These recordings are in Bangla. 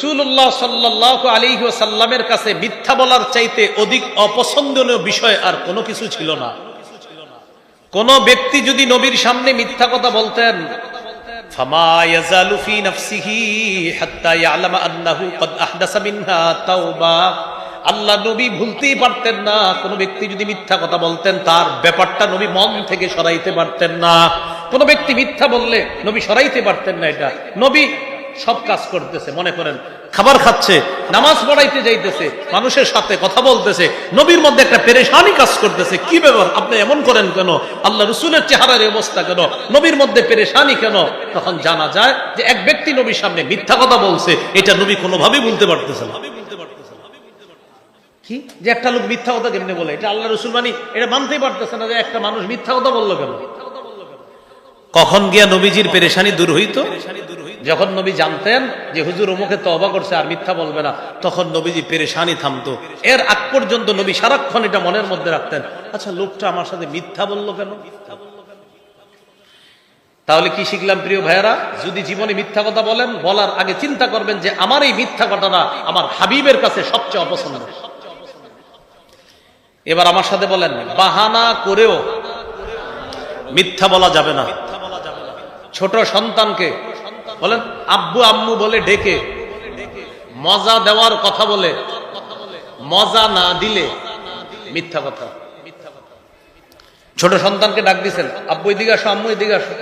রসুল্লাহ সাল্লাহ আলী সাল্লামের কাছে মিথ্যা বলার চাইতে অধিক অপছন্দনীয় বিষয় আর কোনো কিছু ছিল না। কোন ব্যক্তি যদি নবীর সামনে মিথ্যা কথা বলতেন আল্লাহ নবী ভুলতেই পারতেন না, কোনো ব্যক্তি যদি মিথ্যা কথা বলতেন, তার ব্যাপারটা নবী মন থেকে সরাইতে পারতেন না। কোন ব্যক্তি মিথ্যা বললে নবী সরাইতে পারতেন না এটা। নবী সব কাজ করতেছে, মনে করেন, খাবার খাচ্ছে, নামাজ পড়াইতে যাইতেছে, মানুষের সাথে কথা বলতেছে, নবীর মধ্যে একটা পেরেশানি কাজ করতেছে, কি ব্যাপার? আপনি এমন করেন কেন? আল্লাহ রসুলের চেহারার অবস্থা কেন? নবীর মধ্যে পেরেশানি কেন? তখন জানা যায় যে এক ব্যক্তি নবীর সামনে মিথ্যা কথা বলছে, এটা নবী কোনোভাবেই বলতে পারতেছে না। কি? যে একটা লোক মিথ্যা কথা কেমনে বলে? এটা আল্লাহ রসুল মানি এটা মানতেই পারতেছে না যে একটা মানুষ মিথ্যা কথা বলল কেন? কখন গিয়া নবীজির পেরেশানি দূর হইতো? যখন নবী জানতেন যে হুজুর অমুকে তবা করছে আর মিথ্যা বলবে না, তখন নবীজি পেরেশানি থামতো। এর আগ পর্যন্ত নবী সারাক্ষণ এটা মনের মধ্যে রাখতেন। আচ্ছা লোকটা আমার সাথে মিথ্যা বলল কেন? তাহলে কি শিখলাম প্রিয় ভাইয়েরা? যদি জীবনে মিথ্যা কথা বলেন, বলার আগে চিন্তা করবেন যে আমার এই মিথ্যা কথাটা আমার হাবিবের কাছে সবচেয়ে অপছন্দ। এবার আমার সাথে বলেন, বাহানা করেও মিথ্যা বলা যাবে না। ছোট সন্তানকে বলেন, আব্বু আম্মু বলে ডেকে, মজা দেওয়ার কথা বলে, মজা না দিলে মিথ্যা কথা। ছোট সন্তানকে ডাক দিছেন, আব্বু এদিকে আসো, আম্মু এদিকে আসো,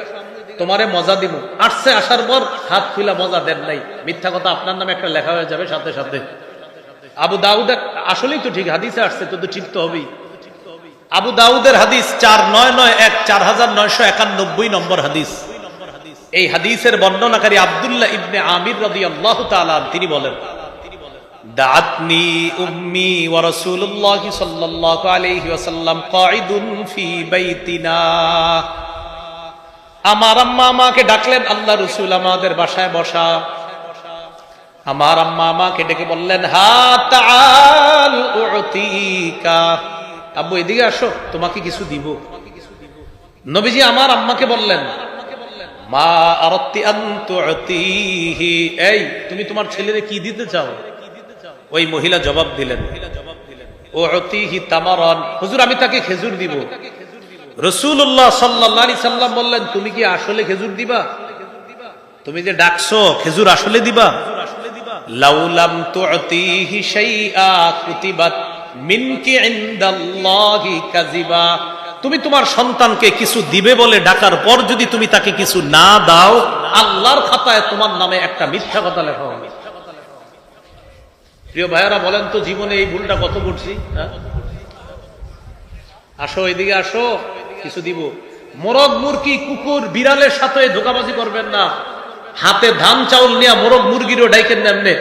তোমারে মজা দিব। আসছে, আসার পর হাত খুলা মজা দেন নাই। মিথ্যা কথা আপনার নামে একটা লেখা হয়ে যাবে সাথে সাথে। আবু দাউদ, আসলেই তো ঠিক, হাদিসে আসছে, তো তো ঠিক তো হবেই। আবু দাউদের হাদিস চার নয় নয় এক, চার হাজার নয়শো একানব্বই নম্বর হাদিস। এই হাদিসের বর্ণনাকারী আব্দুল্লাহ ইবনে আমির রদি আল্লাহ তিনি বলেন আমার আম্মা আমাকে ডাকলেন, আল্লাহ রসুল আমাদের বাসায় বসা। আমার আম্মা আমাকে ডেকে বললেন আব্বু, এদিকে আসো, তোমাকে কিছু দিব। নবীজি আমার আম্মাকে বললেন মা আরত্তি আন্তুতিহি এই, তুমি তোমার ছেলেরে কি দিতে চাও? ওই মহিলা জবাব দিলেন ও অতিহি তামারন। হুজুর, আমি তাকে খেজুর দিব। রসুল্লাহ সাল্লাহ সাল্লাম বললেন, তুমি কি আসলে খেজুর দিবা? তুমি যে ডাকছো, খেজুর আসলে দিবা? লাউলাম তুতিহি শাইআ কুতিবাত মিনকি ইনদাল্লাহি কাযিবা। তুমি তোমার সন্তানকে কিছু দিবে বলে ডাকার পর যদি তুমি তাকে কিছু না দাও, আল্লাহর খাতায় তোমার নামে একটা মিথ্যা কথা লেখা হবে। প্রিয় ভাইয়ারা, বলেন তো জীবনে এই ভুলটা কত করছি হ্যাঁ? আসো, এদিকে আসো, কিছু দিব। মোরগ, মুরগি, কুকুর, বিড়ালের সাথে ধোকাবাজি করবেন না। হাতে ধান, চাউল নিয়ে মোরগ, মুরগিরও ডাইকেন না এমনি।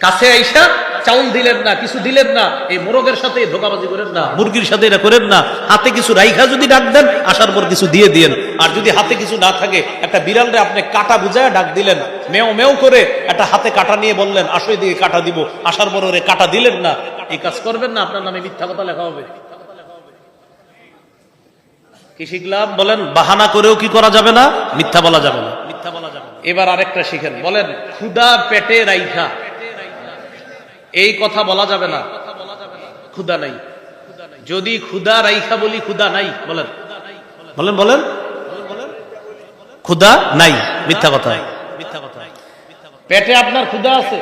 কাছে আইসা চাউল দিলেন না কিছু দিলেন না এই মোরগের সাথে ধোকাবাজি করেন না। মুরগির সাথে এটা করেন না। হাতে কিছু রাইখা যদি ডাক দেন আসার পর কিছু দিয়ে দিয়েন। আর যদি হাতে কিছু না থাকে একটা বিড়ালরে আপনি কাটা বুঝায় ডাক দিলেন। মেও মেও করে একটা হাতে কাটা নিয়ে বললেন আসো দিকে কাটা দিব। আসার পর ওরে কাটা দিলেন না। এই কাজ করবেন না আপনার নামে মিথ্যা কথা লেখা হবে। কি শিখলাম? বলেন বাহানা করেও কি করা যাবে না মিথ্যা বলা যাবে না? মিথ্যা বলা যাবে না। এবার আরেকটা শিখেন। বলেন ক্ষুদা পেটে রাইখা। এই কথা বলা যাবে না। ক্ষুদা নাই। যদি ক্ষুদা রাইখা বলি ক্ষুদা নাই বলেন। বলেন বলেন। ক্ষুদা নাই মিথ্যা কথা। পেটে আপনার ক্ষুদা আছে।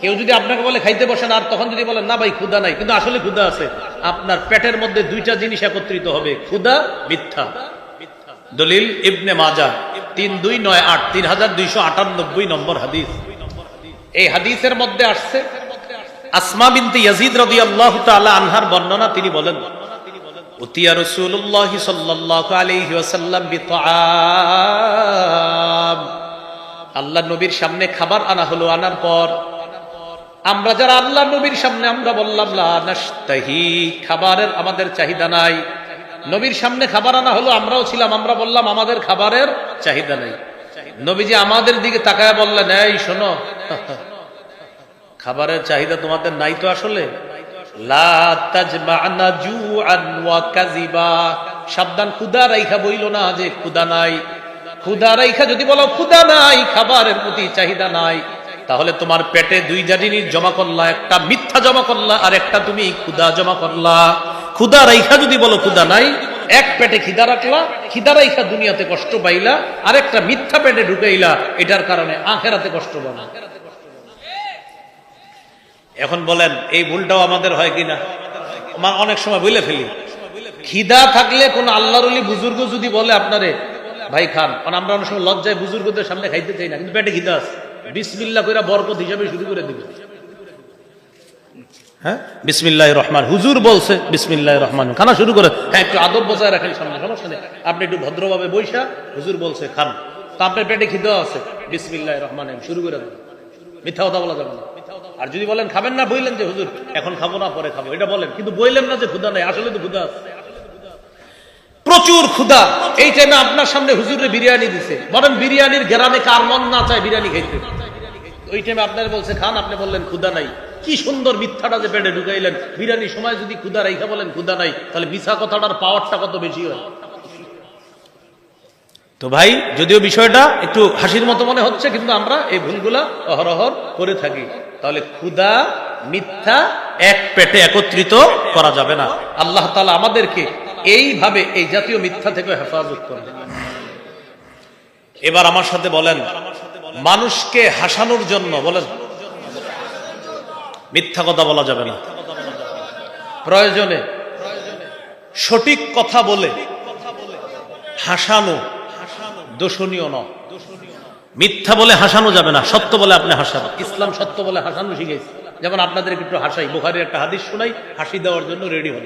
কেউ যদি আপনাকে বলে খাইতে বসেন আর তখন যদি বলেন না ভাই ক্ষুদা নাই। কিন্তু আসলে ক্ষুদা আছে। আপনার পেটের মধ্যে দুইটা জিনিস একত্রিত হবে ক্ষুদা মিথ্যা। দলিল ইবনে মাজা তিন দুই নয় আট তিন হাজার দুইশো আটানব্বই নম্বর হাদিস। এই হাদিসের মধ্যে আসছে আসমা বিনতে ইয়াজিদ রাদিয়াল্লাহু তাআলা আনহার বর্ণনা তিনি বলেন, উতিয়া রাসূলুল্লাহ সাল্লাল্লাহু আলাইহি ওয়াসাল্লাম বিতআম। আল্লাহ নবীর সামনে খাবার আনা হলো আনার পর, আমরা যারা আল্লাহ নবীর সামনে, আমরা বললাম, লা নাশতাহি, খাবারের আমাদের চাহিদা নাই। নবীর সামনে খাবার আনা হলো, আমরাও ছিলাম, আমরা বললাম, আমাদের খাবারের চাহিদা নাই। নবীজি আমাদের দিকে তাকায় বললেন, এই শোনো খাবারের চাহিদা তোমাদের নাই তো আসলে? তোমার পেটে দুই জমা করলা, একটা মিথ্যা জমা করলা আর একটা তুমি ক্ষুদা জমা করলা। ক্ষুদা রাইখা যদি বলো ক্ষুদা নাই, এক পেটে খিদা রাখলা, খিদা রাইখা দুনিয়াতে কষ্ট পাইলা আর একটা মিথ্যা পেটে ঢুকাইলা, এটার কারণে আখেরাতে কষ্ট পানা এখন বলেন, এই ভুলটাও আমাদের হয় কিনা? আমার অনেক সময় বলে ফেলি। খিদা থাকলে কোন আল্লাহর বুজুর্গ যদি বলে আপনারে, ভাই, খান। কারণ আমরা অনেক সময় লজ্জায় বুজুর্গদের সামনে খাইতে চাই না, কিন্তু পেটে খিদা আছে। বিসমিল্লা করে বরকত হিসাবে শুরু করে দিবে হ্যাঁ? বিসমিল্লাহ রহমান। হুজুর বলছে বিসমিল্লাহ রহমান। খানা শুরু করে হ্যাঁ একটু আদব বজায় রাখেন সামনে, সমস্যা নেই। আপনি একটু ভদ্রভাবে বৈশা হুজুর বলছে, খান। তা আপনার পেটে খিদা আছে। বিসমিল্লাহ রহমান, শুরু করে দেন মিথ্যা কথা বলা যাবে না। আর যদি বলেন, খাবেন না, বইলেন যে, হুজুর, এখন খাব না, পরে খাব। এটা বলেন, কিন্তু বইলেন না যে ক্ষুদা নাই, আসলে তো ক্ষুদা আছে। প্রচুর ক্ষুদা এই টাইমে আপনার সামনে হুজুরে বিরিয়ানি দিছে। বলেন, বিরিয়ানির গ্রামে কার মন না চায় বিরিয়ানি খাইতে? ওই টাইমে আপনার বলছে, খান, আপনি বললেন ক্ষুদা নাই। কি সুন্দর মিথ্যাটা যে পেটে ঢুকাইলেন। বিরিয়ানির সময় যদি ক্ষুদা রাইখা বলেন ক্ষুদা নাই, তাহলে মিশা কথাটার পাওয়ারটা কত বেশি হয়? তো ভাই, যদিও বিষয়টা একটু হাসির মতো মনে হচ্ছে, কিন্তু আমরা এই ভুলগুলা অহরহর করে থাকি। তাহলে ক্ষুদা মিথ্যা এক পেটে একত্রিত করা যাবে না। আল্লাহ তালা আমাদেরকে এইভাবে এই জাতীয় মিথ্যা থেকে হেফাজত করবে। এবার আমার সাথে বলেন, মানুষকে হাসানোর জন্য বলেন, মিথ্যা কথা বলা যাবে না। প্রয়োজনে সঠিক কথা বলে হাসানো দোষণীয় ন মিথ্যা বলে হাসানো যাবে না সত্য বলে আপনি হাসান ইসলাম সত্য বলে হাসানো শিখেছে যেমন আপনাদের একটু হাসাই বুখারির একটা হাদিস শোনাই হাসি দেওয়ার জন্য রেডি হন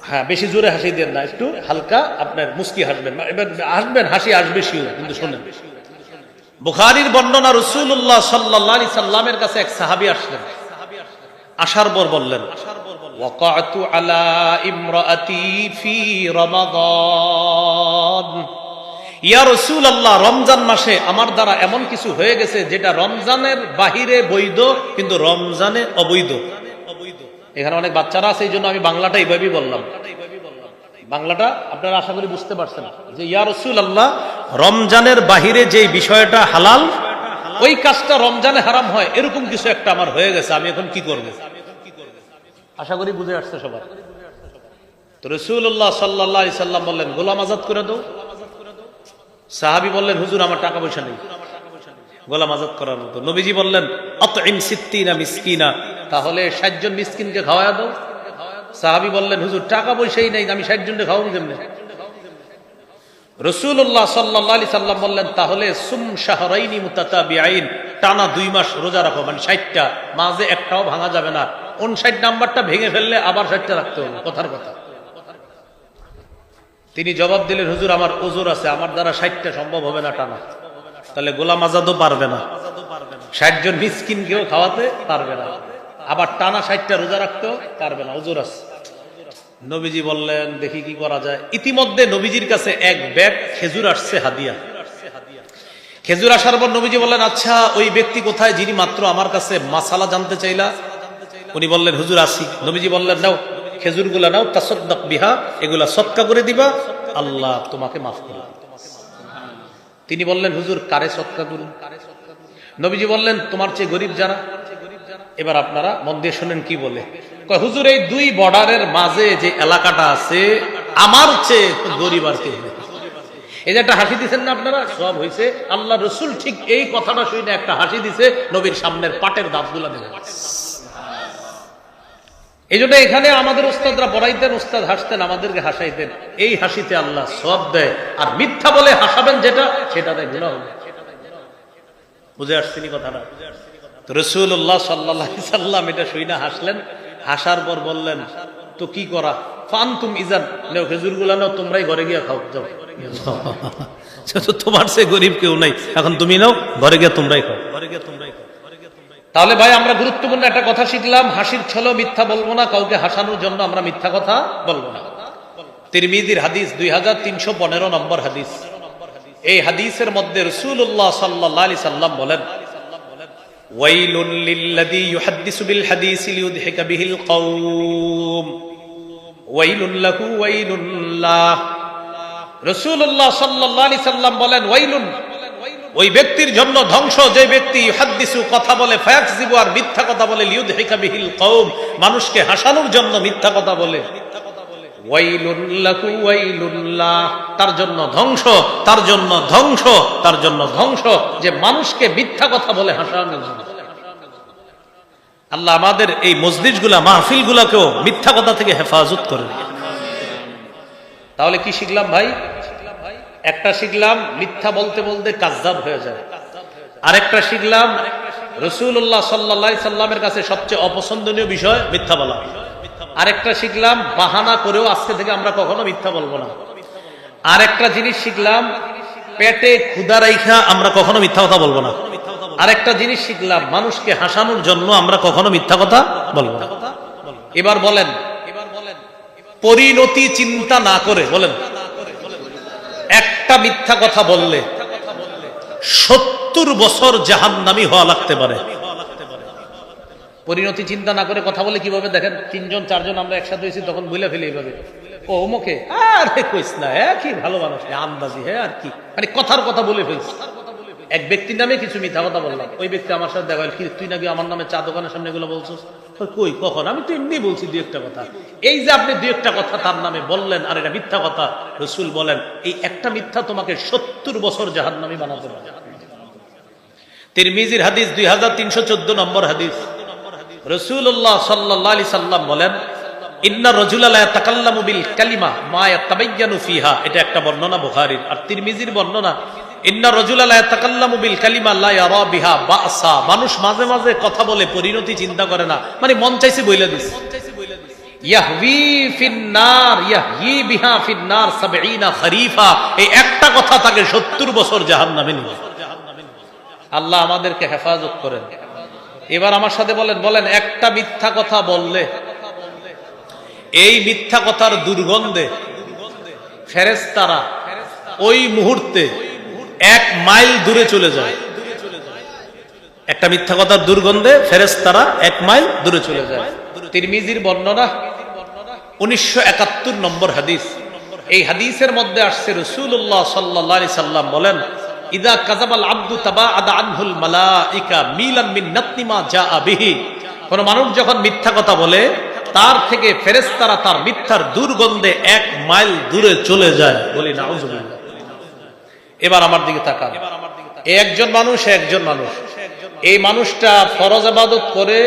হ্যাঁ বেশি জোরে হাসি দেন না একটু হালকা আপনার মুস্কি হাসবেন এবার হাসবেন হাসি আসবে শিও কিন্তু শোনেন বুখারির বর্ণনা রসুল্লাহ সাল্লাহ সাল্লামের কাছে এক সাহাবি আসলেন আসার পর বললেন وقعت على امرأتي في رمضان ইয়া রসুল আল্লাহ রমজান মাসে আমার দ্বারা এমন কিছু হয়ে গেছে যেটা রমজানের বাহিরে বৈধ, কিন্তু রমজানে অবৈধ। এখানে অনেক বাচ্চারা আছে এই জন্য আমি বাংলাটা এইভাবেই বললাম। বাংলাটা আপনারা আশা করি বুঝতে পারছেন। যে ইয়া রসুল আল্লাহ রমজানের বাহিরে যে বিষয়টা হালাল, ওই কাজটা রমজানে হারাম হয়, এরকম কিছু একটা আমার হয়ে গেছে, আমি এখন কি করব? আশা করি বুঝে আসছে সবার তো রসুল্লাহ সাল্লাহ সাল্লাম বললেন, গোলাম আজাদ করে দাও। সাহাবি বললেন, হুজুর, আমার টাকা পয়সা নেই। গোলাম আজাদ করার মতো। নবীজি বললেন অত ইম সিত্তিনা মিসকিনা। তাহলে ষাট জন মিসকিনকে খাওয়া দাও। সাহাবি বললেন, হুজুর, টাকা পয়সাই নেই, আমি ষাট জনকে খাওয়াবো কেমনে? রসুল্লাহ সাল্লাহ সাল্লাম বললেন, তাহলে সুম শাহরাইনি মুতাতাবিআইন, টানা দুই মাস রোজা রাখো মানে ষাটটা। মাঝে একটাও ভাঙা যাবে না। উনষাট নাম্বারটা ভেঙে ফেললে আবার ষাটটা রাখতে হবে, কথার কথা। তিনি জবাব দিলেন হুজুর, আমার ওজোর আছে, আমার দ্বারা ষাটটা সম্ভব হবে না টানা। তাহলে গোলাম আজাদও পারবে না। ষাট জন মিসকিন কেউ খাওয়াতে পারবে না। আবার টানা ষাটটা রোজা রাখতেও পারবে না, ওজোর আছে। নবীজি বললেন, দেখি কি করা যায়। ইতিমধ্যে নবীজির কাছে এক ব্যাগ খেজুর আসছে, হাদিয়া। খেজুর আসার পর নবীজি বললেন আচ্ছা ওই ব্যক্তি কোথায় যিনি মাত্র আমার কাছে মাসালা জানতে চাইলা? উনি বললেন, হুজুর, আসি। নবীজি বললেন, নাও। খেজুরগুলা নাও, তাসদ্দাক বিহা, এগুলা সৎকা করে দিবা। আল্লাহ তোমাকে মাফ করে তিনি বললেন, হুজুর, কারে সৎকা করুন? নবীজি বললেন, তোমার চেয়ে গরিব যারা? এবার আপনারা মন দিয়ে শোনেন কি বলে। হুজুর, এই দুই বর্ডারের মাঝে যে এলাকাটা আছে, আমার চেয়ে গরিব আর কে এই যে একটা হাসি দিচ্ছেন না আপনারা? সব হয়েছে আল্লাহ রসুল ঠিক এই কথাটা শুনে একটা হাসি দিছে, নবীর সামনের পাটের দাঁতগুলা দেখে এই জন্য এখানে আমাদের উস্তাদরা পড়াইতেন উস্তাদ হাসতেন, আমাদেরকে হাসাইতেন। এই হাসিতে আল্লাহ সব দেয়। আর মিথ্যা বলে হাসাবেন যেটা সেটাতে গুণা হবে। বুঝে আসছিনি কথাটা? রসুল্লাহ হাসলেন। হাসার পর বললেন, তো কি করা? ফান তুম ইজান খেজুরগুলা তোমরাই ঘরে গিয়ে খাও, যাও। তোমার সে গরিব কেউ নাই। এখন তুমি নাও, ঘরে গিয়ে তোমরাই খাও। ঘরে গিয়ে তোমরাই তাহলে ভাই, আমরা গুরুত্বপূর্ণ একটা কথা শিখলাম, হাসির ছল মিথ্যা বলব না, কাউকে হাসানোর জন্য আমরা মিথ্যা কথা বলব না। তিরমিজির হাদিস দুই হাজার তিনশো পনেরো নম্বর হাদিস। এই হাদিসের মধ্যে রসুল্লাহ সাল্লাহ সাল্লাম বলেন ওয়াইলুন বলেন ওই ব্যক্তির জন্য ধ্বংস যে ব্যক্তি হাদ্দিসু কথা বলে, ফায়াকজিবু আর মিথ্যা কথা বলে, লিউদহিকা বিহিল কওম, মানুষকে হাসানোর জন্য মিথ্যা কথা বলে। তার জন্য ধ্বংস, তার জন্য ধ্বংস, তার জন্য ধ্বংস। যে মানুষকে মিথ্যা কথা বলে, হাসানোর জন্য। আল্লাহ আমাদের এই মসজিদগুলা মাহফিলগুলাকেও মিথ্যা কথা থেকে হেফাজত করে। তাহলে কি শিখলাম ভাই? একটা শিখলাম, মিথ্যা বলতে বলতে কাজদাব হয়ে যায়। আরেকটা শিখলাম রসুল্লাহ সাল্লা সাল্লামের কাছে সবচেয়ে অপছন্দনীয় বিষয়, মিথ্যা বলা। আরেকটা শিখলাম, বাহানা করেও আজকে থেকে আমরা কখনো মিথ্যা বলব না। আরেকটা জিনিস শিখলাম, পেটে ক্ষুদা রাইখা আমরা কখনো মিথ্যা কথা বলব না। আরেকটা জিনিস শিখলাম, মানুষকে হাসানোর জন্য আমরা কখনো মিথ্যা কথা বলব না। এবার বলেন, পরিণতি চিন্তা না করে, বলেন। একটা মিথ্যা কথা বললে সত্তর বছর জাহান্নামি হওয়া লাগতে পারে। পরিণতি চিন্তা না করে কথা বলে কীভাবে? দেখেন, তিনজন, চারজন আমরা একসাথে হয়েছি, তখন বুঝলে ফেলে এইভাবে। ও অমুকে, আরে কইস না কি ভালো মানুষ আন্দাজি হ্যাঁ আর কি। মানে কথার কথা বলে ফেলছি। এক ব্যক্তির নামে কিছু মিথ্যা কথা বললাম। ওই ব্যক্তি আমার সাথে দেখা তুই নাকি আমার নামে চা দোকানের সামনে এগুলো বলছিস? কই, কখন? আমি তো এমনি বলছি দুই একটা কথা। এই যে আপনি দুই একটা কথা তার নামে বললেন আর এটা মিথ্যা কথা রসুল বলেন এই একটা মিথ্যা তোমাকে সত্তর বছর জাহান্নামি বানাতে পারে তিরমিজির হাদিস দুই হাজার তিনশো চোদ্দ নম্বর হাদিস। রসুল্লাহ সাল্লাহ আলি সাল্লাম বলেন এটা একটা বর্ণনা বুখারীর। আর তিরমিজির বর্ণনা ইন্না রজুলালা তাকাল্লামু মানুষ মাঝে মাঝে কথা বলে, পরিণতি চিন্তা করে না। মানে মন চাইছে বইলা এই একটা কথা তাকে 70 বছর জাহান্নামে নিবে আল্লাহ আমাদেরকে হেফাজত করেন। এবার আমার সাথে বলেন বলেন, একটা মিথ্যা কথা বললে, এই মিথ্যা কথার দুর্গন্ধে ফেরেস্তারা ওই মুহূর্তে এক মাইল দূরে চলে যায়। একটা মিথ্যা কথার দুর্গন্ধে ফেরেস্তারা এক মাইল দূরে চলে যায়। তিরমিজির বর্ণনা উনিশশো একাত্তর নম্বর হাদিস। এই হাদিসের মধ্যে আসছে রসুল্লাহ সাল্লাহ সাল্লাম বলেন, ইদা আব্দু তাবা আদা কোন মানুষ যখন মিথ্যা কথা বলে, তার থেকে ফেরেস্তারা তার মিথ্যার দুর্গন্ধে এক মাইল দূরে চলে যায়। বলি, নাউজুবিল্লাহ। এবার আমার দিকে তাকান। একজন মানুষ একজন মানুষ। এই মানুষটা ফরজ আবাদত করে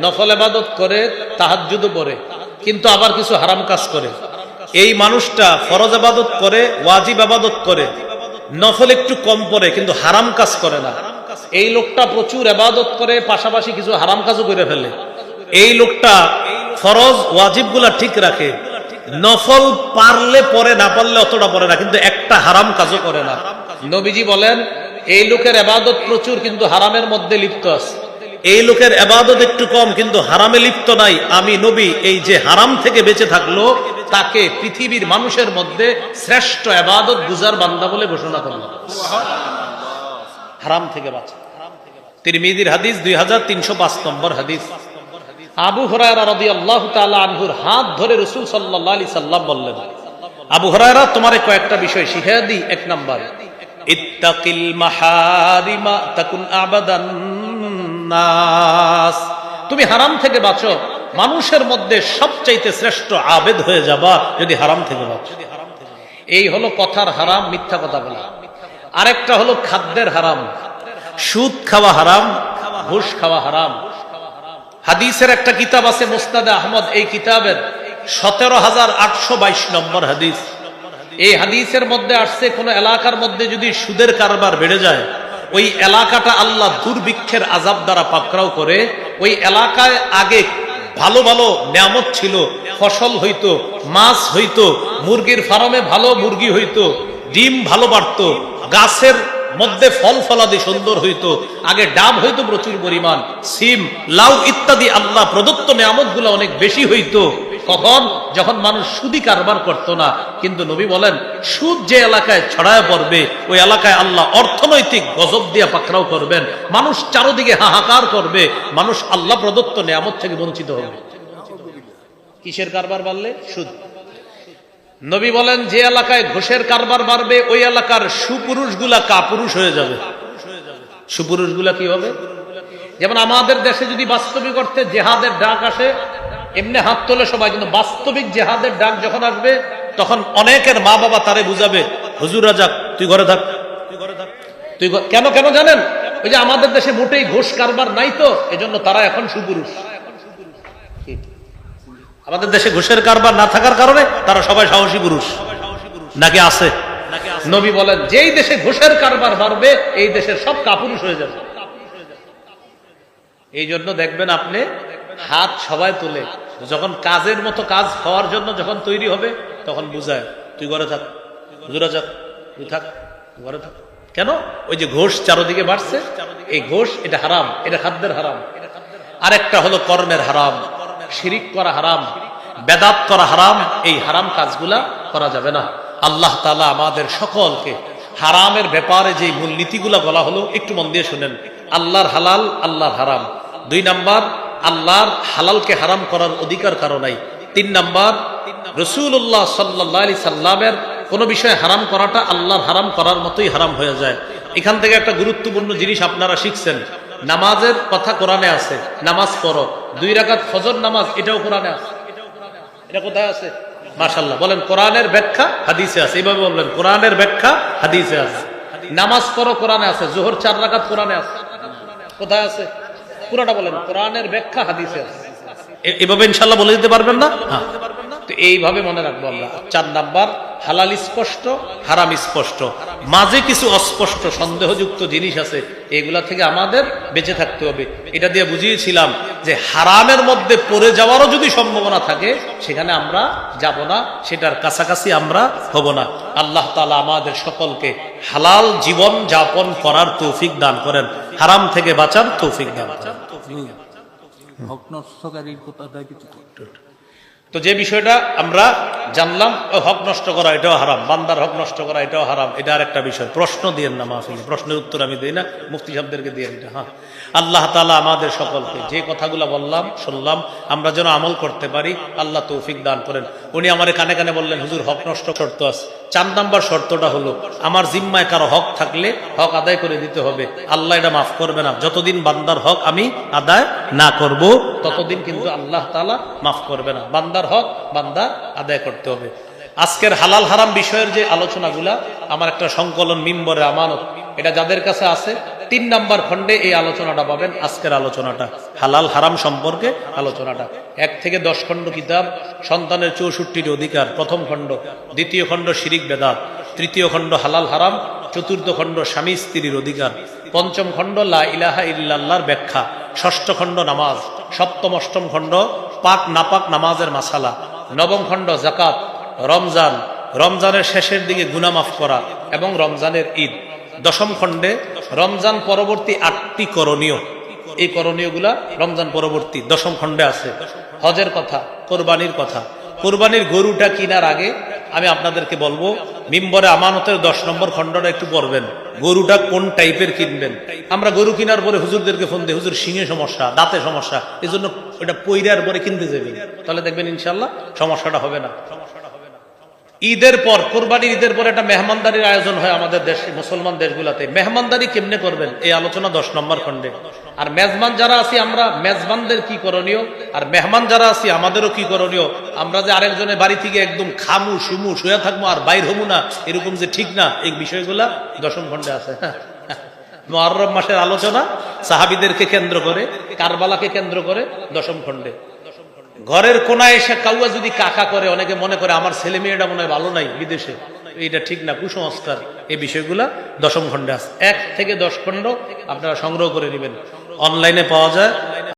নফল আবাদত করে তাহাজ্জুদ পড়ে কিন্তু আবার কিছু হারাম কাজ করে। এই মানুষটা ফরজ আবাদত করে ওয়াজিব আবাদত করে নফল একটু কম পড়ে কিন্তু হারাম কাজ করে না। এই লোকটা প্রচুর আবাদত করে পাশাপাশি কিছু হারাম কাজও করে ফেলে। এই লোকটা ফরজ ওয়াজিবগুলা ঠিক রাখে। নফল পারলে পরে না পারলে অতটা পরে না কিন্তু একটা হারাম কাজও করে না। নবীজি বলেন এই লোকের আবাদত প্রচুর কিন্তু হারামের মধ্যে লিপ্ত আছে। এই লোকের আবাদত একটু কম কিন্তু হারামে লিপ্ত নাই। আমি নবী এই যে হারাম থেকে বেঁচে থাকল তাকে পৃথিবীর মানুষের মধ্যে শ্রেষ্ঠ আবাদত গুজার বান্দা বলে ঘোষণা করলাম। হারাম থেকে বাঁচা। তিরমিদির হাদিস দুই হাজার তিনশো পাঁচ নম্বর হাদিস। আবু হরায়রা রদি আল্লাহ আনহুর হাত ধরে রসুল সাল্লাহ আলি সাল্লাম বললেন, আবু হরায়রা, তোমার কয়েকটা বিষয় শিখিয়ে দিই এক নাম্বার, ইত্তাকিল তুমি হারাম থেকে বাঁচো, মানুষের মধ্যে সবচাইতে শ্রেষ্ঠ আবেদ হয়ে যাবা যদি হারাম থেকে বাঁচো এই হলো কথার হারাম, মিথ্যা কথা বলা আরেকটা হলো খাদ্যের হারাম সুদ খাওয়া হারাম ঘুষ খাওয়া হারাম হাদিসের একটা কিতাব আছে মোস্তাদে আহমদ, এই কিতাবের সতেরো হাজার আটশো বাইশ নম্বর হাদিস। এই হাদিসের মধ্যে আসছে, কোন এলাকার মধ্যে যদি সুদের কারবার বেড়ে যায়, ওই এলাকাটা আল্লাহ দুর্ভিক্ষের আজাব দ্বারা পাকড়াও করে, ওই এলাকায় আগে ভালো ভালো নিয়ামত ছিল, ফসল হইতো, মাছ হইতো, মুরগির ফার্মে ভালো মুরগি হইতো, ডিম ভালো বাড়তো, গাছের মধ্যে ফল ফলাদি সুন্দর হইতো, আগে ডাব হইতো প্রচুর পরিমাণ, সিম, লাউ ইত্যাদি আল্লাহ প্রদত্ত নিয়ামতগুলো অনেক বেশি হইতো। কখন? যখন মানুষ সুদি কারবার করতো না। কিন্তু নবী বলেন, সুদ যে এলাকায় ছড়ায় পড়বে, ওই এলাকায় আল্লাহ অর্থনৈতিক গজব দিয়া পাকড়াও করবেন। মানুষ চারোদিকে হাহাকার করবে, মানুষ আল্লাহ প্রদত্ত নিয়ামত থেকে বঞ্চিত হবে। কিসের কারবার বাড়লে? সুদ। নবী বলেন, যে এলাকায় ঘোষের কারবার বাড়বে, ওই এলাকার সুপুরুষগুলা কাপুরুষ হয়ে যাবে। সুপুরুষগুলা কি হবে? যেমন আমাদের দেশে যদি বাস্তবিক অর্থে জেহাদের ডাক আসে, এমনি হাত তোলে সবাই, কিন্তু বাস্তবিক জেহাদের ডাক যখন আসবে, তখন অনেকের মা বাবা তারে বুঝাবে, হুজুর রাজাক তুই ঘরে থাক। তুই কেন কেন জানেন? ওই যে আমাদের দেশে মোটেই ঘোষ কারবার নাই তো, এজন্য তারা এখন সুপুরুষ? আমাদের দেশে ঘোষের কারবার না থাকার কারণে তারা সবাই সাহসী পুরুষ। নাকি আছে? নবী বলেন, যেই দেশে ঘোষের কারবার বাড়বে, এই দেশের সব কাপুরুষ হয়ে যাবে। এই জন্য দেখবেন আপনি হাত সবাই তুলে। যখন কাজের মতো কাজ হওয়ার জন্য যখন তৈরি হবে, তখন বুঝায়, তুই ঘরে থাক, হুজুরা থাক তুই থাক, ঘরে থাক। কেন? ওই যে ঘোষ চারোদিকে বাড়ছে। এই ঘোষ, এটা হারাম, এটা খাদ্যের হারাম। আরেকটা হলো কর্মের হারাম। শিরিক করা হারাম, বেদাত করা হারাম, এই হারাম কাজগুলা করা যাবে না। আল্লাহ তালা আমাদের সকলকে হারামের ব্যাপারে যে মূলনীতিগুলা বলা হলো, একটু মন দিয়ে শুনেন। আল্লাহর হালাল, আল্লাহর হারাম। দুই নাম্বার, আল্লাহর হালালকে হারাম করার অধিকার কারও নাই। তিন নাম্বার রসুল্লাহ সাল্লাহ আলি সাল্লামের কোনো বিষয়ে হারাম করাটা আল্লাহর হারাম করার মতোই হারাম হয়ে যায়। এখান থেকে একটা গুরুত্বপূর্ণ জিনিস আপনারা শিখছেন। নামাজের কথা কোরআনে আছে। নামাজ পড়ো। দুই রাকাত ফজর নামাজ, এটাও কোরআনে আছে। এটা কোথায় আছে? মাশাল্লাহ বলেন, কোরআনের ব্যাখ্যা হাদিসে আছে। এইভাবে বললেন কোরআনের ব্যাখ্যা হাদিসে আছে। নামাজ পড়ো, কোরআনে আছে। জোহর চার রাকাত কোরআনে আছে। কোথায় আছে? পুরাটা বলেন, কোরআনের ব্যাখ্যা হাদিসে আছে। এভাবে ইনশাল্লাহ বলে দিতে পারবেন না? হ্যাঁ। তো এইভাবে মনে রাখব আমরা। চার নাম্বার, হালাল স্পষ্ট, হারাম স্পষ্ট। মাঝে কিছু অস্পষ্ট, সন্দেহযুক্ত জিনিস আছে, এগুলা থেকে আমাদের বেঁচে থাকতে হবে। এটা দিয়ে বুঝিয়েছিলাম যে হারামের মধ্যে পড়ে যাওয়ারও যদি সম্ভাবনা থাকে, সেখানে আমরা যাব না, সেটার কাছাকাছি আমরা হব না। আল্লাহ তালা আমাদের সকলকে হালাল জীবন যাপন করার তৌফিক দান করেন। হারাম থেকে বাঁচার তৌফিক দান করেন। কিছু তো যে বিষয়টা আমরা জানলাম হক নষ্ট করা এটাও হারাম, বান্দার হক নষ্ট করা এটাও হারাম, এটা আর একটা বিষয়। প্রশ্ন দিয়ে না মাহফিলে, প্রশ্নের উত্তর আমি দিই না, মুফতি সাহেবদেরকে দিয়ে এটা হ্যাঁ। আল্লাহ তালা আমাদের সকলকে যে কথাগুলো বললাম, শুনলাম, আমরা যেন আমল করতে পারি, আল্লাহ তৌফিক দান করেন। উনি আমার কানে কানে বললেন, হুজুর, হক নষ্ট শর্ত আছে। চার নাম্বার শর্তটা হলো, আমার জিম্মায় কারও হক থাকলে হক আদায় করে দিতে হবে। আল্লাহ এটা মাফ করবে না। যতদিন বান্দার হক আমি আদায় না করব, ততদিন কিন্তু আল্লাহ তালা মাফ করবে না। বান্দার হক বান্দা আদায় করতে হবে। আজকের হালাল হারাম বিষয়ের যে আলোচনাগুলা, আমার একটা সংকলন মিম্বরে আমানত, এটা যাদের কাছে আছে তিন নাম্বার খণ্ডে এই আলোচনাটা পাবেন, আজকের আলোচনাটা। হালাল হারাম সম্পর্কে আলোচনাটা। এক থেকে দশ খণ্ড কিতাব, সন্তানের চৌষট্টির অধিকার, প্রথম খণ্ড। দ্বিতীয় খণ্ড শিরিক বেদাত। তৃতীয় খণ্ড হালাল হারাম। চতুর্থ খণ্ড স্বামী স্ত্রীর অধিকার। পঞ্চম খণ্ড লা ইলাহা ইল্লাল্লাহর ব্যাখ্যা। ষষ্ঠ খণ্ড নামাজ। সপ্তম, অষ্টম খণ্ড পাক নাপাক নামাজের মাসালা। নবম খণ্ড জাকাত রমজান। রমজানের শেষের দিকে গুনা মাফ করা এবং রমজানের ঈদ। দশম খণ্ডে রমজান পরবর্তী আটটি করণীয়। এই করণীয়গুলা রমজান পরবর্তী দশম খণ্ডে আছে। হজের কথা, কোরবানির কথা। কোরবানির গরুটা কিনার আগে আমি আপনাদেরকে বলব, মিম্বরে আমানতের দশ নম্বর খণ্ডটা একটু পড়বেন। গরুটা কোন টাইপের কিনবেন? আমরা গরু কেনার পরে হুজুরদেরকে ফোন দিই, হুজুর, শিঙে সমস্যা, দাঁতে সমস্যা এই জন্য ওটা পৈরার পরে কিনতে যাবেন তাহলে দেখবেন ইনশাল্লাহ সমস্যাটা হবে না। ঈদের পর, কোরবানির ঈদের পর একটা মেহমানদারির আয়োজন হয় আমাদের দেশে, মুসলমান দেশগুলাতে। মেহমানদারি কেমনে করবেন? এই আলোচনা দশ নম্বর খণ্ডে। আর মেজবান যারা আছি আমরা, মেজবানদের কি করণীয়? আর মেহমান যারা আছি, আমাদেরও কি করণীয়? আমরা যে আরেকজনের বাড়ি থেকে একদম খামু, সুমু, শুয়ে থাকব আর বাইর হব না, এরকম যে ঠিক না, এই বিষয়গুলা দশম খণ্ডে আছে। মহরম মাসের আলোচনা সাহাবিদেরকে কেন্দ্র করে, কারবালাকে কেন্দ্র করে দশম খণ্ডে। ঘরের কোনায় এসে কাউয়া যদি কাকা করে, অনেকে মনে করে আমার ছেলে মেয়েটা মনে হয় ভালো নাই বিদেশে। এটা ঠিক না, কুসংস্কার। এই বিষয়গুলা দশম খণ্ডে আছে। এক থেকে দশ খণ্ড আপনারা সংগ্রহ করে নেবেন। অনলাইনে পাওয়া যায়।